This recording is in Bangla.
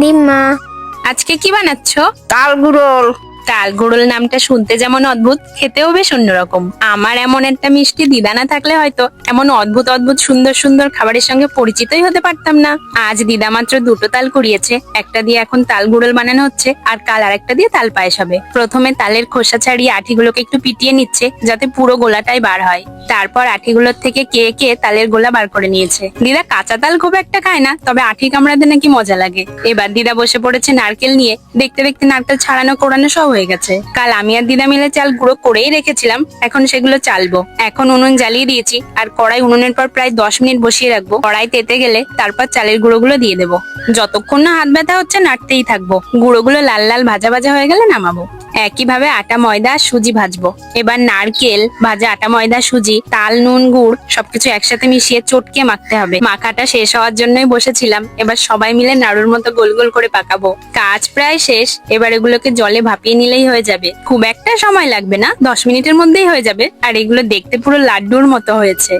ডিম্মা আজকে কি বানাচ্ছ? তাল গুড়ল। তাল গুড়ল নামটা শুনতে যেমন অদ্ভুত, খেতেও বেশ অন্যরকম। আমার এমন একটা মিষ্টি দিদা না থাকলে হয়তো এমন অদ্ভুত অদ্ভুত, সুন্দর সুন্দর খাবারের সঙ্গে পরিচিতই হতে পারতাম না। আজ দিদা মাত্র দুটো তাল কুড়িয়েছে, একটা দিয়ে এখন তাল গুড়ল বানানো হচ্ছে, আর কাল আরেকটা দিয়ে তাল পায়েস হবে। প্রথমে তালের খোসা ছাড়িয়ে আঠিগুলোকে একটু পিটিয়ে নিচ্ছে, যাতে পুরো গোলাটাই বার হয়। তারপর আঠিগুলোর থেকে কে কে তালের গোলা বার করে নিয়েছে। দিদা কাঁচা তাল খুব একটা খায় না, তবে আঠি কামড়াতে নাকি মজা লাগে। এবার দিদা বসে পড়েছে নারকেল নিয়ে। দেখতে দেখতে নারকেল ছাড়ানো কোড়ানো সব হয়ে গেছে। কাল আমি আর দিদা মিলে চাল গুঁড়ো করেই রেখেছিলাম, এখন সেগুলো চালবো। এখন উনুন জ্বালিয়ে দিয়েছি, আর কড়াই উনুনের পর প্রায় দশ মিনিট বসিয়ে রাখব। কড়াই তেতে গেলে তারপর চালের গুঁড়োগুলো দিয়ে দেবো। যতক্ষণ না হাত ব্যথা হচ্ছে, নাড়তেই থাকব। গুঁড়োগুলো লাল লাল ভাজা ভাজা হয়ে গেলে নামাবো। একইভাবে আটা, ময়দা, সুজি ভাজবো। এবার নারকেল, ভাজা আটা, ময়দা, সুজি, তাল, নুন, গুড় সবকিছু একসাথে মিশিয়ে চটকে মাখতে হবে। মাখাটা শেষ হওয়ার জন্যই বসেছিলাম। এবার সবাই মিলে নাড়ুর মতো গোল গোল করে পাকাবো। কাজ প্রায় শেষ। এবার এগুলোকে জলে ভাপিয়ে নিলেই হয়ে যাবে। খুব একটা সময় লাগবে না। দশ মিনিটের মধ্যেই হয়ে যাবে। আর এগুলো দেখতে পুরো লাড্ডুর মতো হয়েছে।